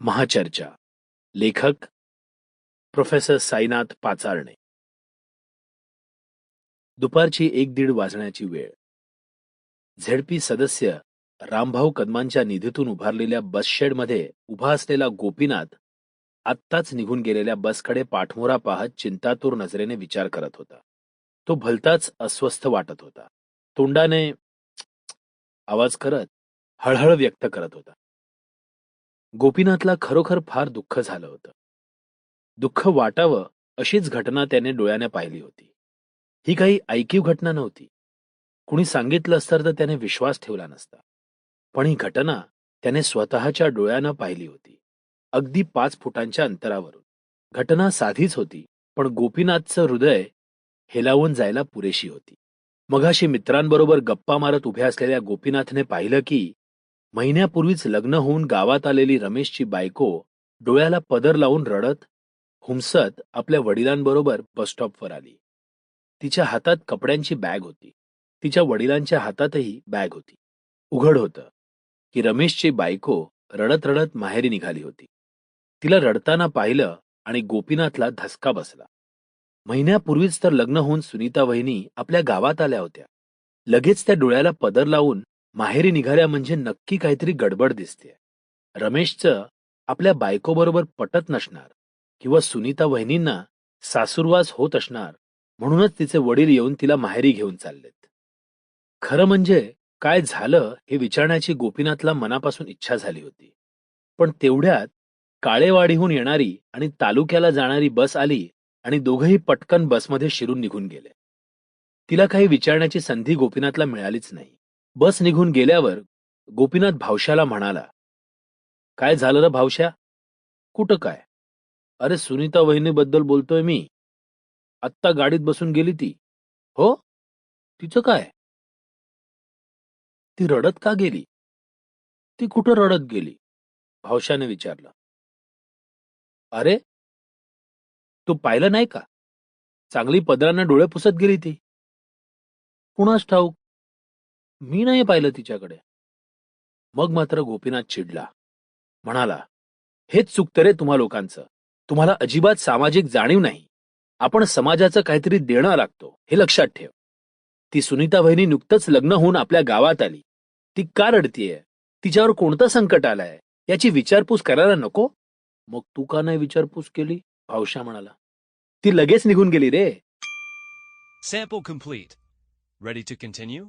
महाचर्चा. लेखक प्रोफेसर साईनाथ पाचारणे. दुपारची एक दीड वाजण्याची वेळ. झेडपी सदस्य रामभाऊ कदमांच्या निधीतून उभारलेल्या बसशेडमध्ये उभा असलेला गोपीनाथ आत्ताच निघून गेलेल्या बसकडे पाठमोरा पाहत चिंतातूर नजरेने विचार करत होता. तो भलताच अस्वस्थ वाटत होता. तोंडाने आवाज करत हळहळ व्यक्त करत होता. गोपीनाथला खरोखर फार दुःख झालं होतं. दुःख वाटावं अशीच घटना त्याने डोळ्याने पाहिली होती. ही काही ऐकीव घटना नव्हती. कुणी सांगितलं असतं तर त्याने विश्वास ठेवला नसता. पण ही घटना त्याने स्वतःच्या डोळ्यानं पाहिली होती. अगदी पाच फुटांच्या अंतरावरून. घटना साधीच होती पण गोपीनाथचं हृदय हेलावून जायला पुरेशी होती. मगाशी मित्रांबरोबर गप्पा मारत उभ्या असलेल्या गोपीनाथने पाहिलं की महिन्यापूर्वीच लग्न होऊन गावात आलेली रमेशची बायको डोळ्याला पदर लावून रडत हुमसत आपल्या वडिलांबरोबर बसस्टॉपवर आली. तिच्या हातात कपड्यांची बॅग होती. तिच्या वडिलांच्या हातातही बॅग होती. उघड होतं की रमेशची बायको रडत रडत माहेरी निघाली होती. तिला रडताना पाहिलं आणि गोपीनाथला धसका बसला. महिन्यापूर्वीच तर लग्न होऊन सुनीता वहिनी आपल्या गावात आल्या होत्या. लगेच त्या डोळ्याला पदर लावून माहेरी निघाल्या म्हणजे नक्की काहीतरी गडबड दिसते रमेशचं आपल्या बायकोबरोबर पटत नसणार किंवा सुनीता वहिनींना सासूरवास होत असणार म्हणूनच तिचे वडील येऊन तिला माहेरी घेऊन चाललेत. खरं म्हणजे काय झालं हे विचारण्याची गोपीनाथला मनापासून इच्छा झाली होती. पण तेवढ्यात काळेवाडीहून येणारी आणि तालुक्याला जाणारी बस आली आणि दोघंही पटकन बसमध्ये शिरून निघून गेले. तिला काही विचारण्याची संधी गोपीनाथला मिळालीच नाही. बस निघून गेल्यावर गोपीनाथ भावशाला म्हणाला काय झालं रे भावश्या? कुठं काय? अरे सुनीता वहिनीबद्दल बोलतोय मी. आत्ता गाडीत बसून गेली ती. हो? तिचं काय? ती रडत का गेली? ती कुठं रडत गेली? भावशाने विचारलं. अरे तू पाहिलं नाही का? चांगली पदरानं डोळे पुसत गेली ती. कुणास ठाऊक? मी नाही पाहिलं तिच्याकडे. मग मात्र गोपीनाथ चिडला. म्हणाला हेच चुकतं रे तुम्हा लोकांचं. तुम्हाला अजिबात सामाजिक जाणीव नाही. आपण समाजाचं काहीतरी देणं लागतो हे लक्षात ठेव. ती सुनीता बहिणी नुकतंच लग्न होऊन आपल्या गावात आली. ती का रडतीये? तिच्यावर कोणतं संकट आलंय? याची विचारपूस करायला नको. मग तू का नाही विचारपूस केली? भावशा म्हणाला. ती लगेच निघून गेली रे. Sample complete. Ready to continue?